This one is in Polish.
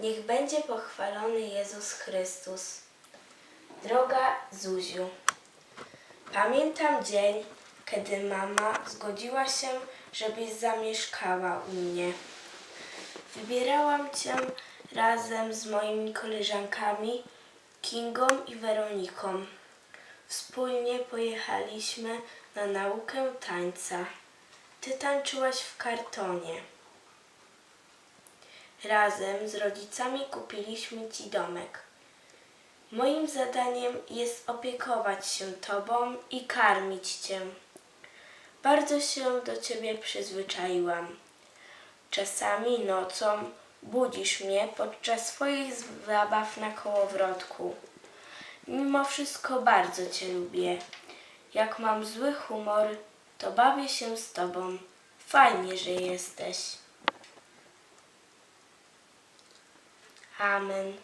Niech będzie pochwalony Jezus Chrystus. Droga Zuziu, pamiętam dzień, kiedy mama zgodziła się, żebyś zamieszkała u mnie. Wybierałam cię razem z moimi koleżankami Kingą i Weroniką. Wspólnie pojechaliśmy na naukę tańca. Ty tańczyłaś w kartonie. Razem z rodzicami kupiliśmy ci domek. Moim zadaniem jest opiekować się tobą i karmić cię. Bardzo się do ciebie przyzwyczaiłam. Czasami nocą budzisz mnie podczas swoich zabaw na kołowrotku. Mimo wszystko bardzo cię lubię. Jak mam zły humor, to bawię się z tobą. Fajnie, że jesteś. Amen.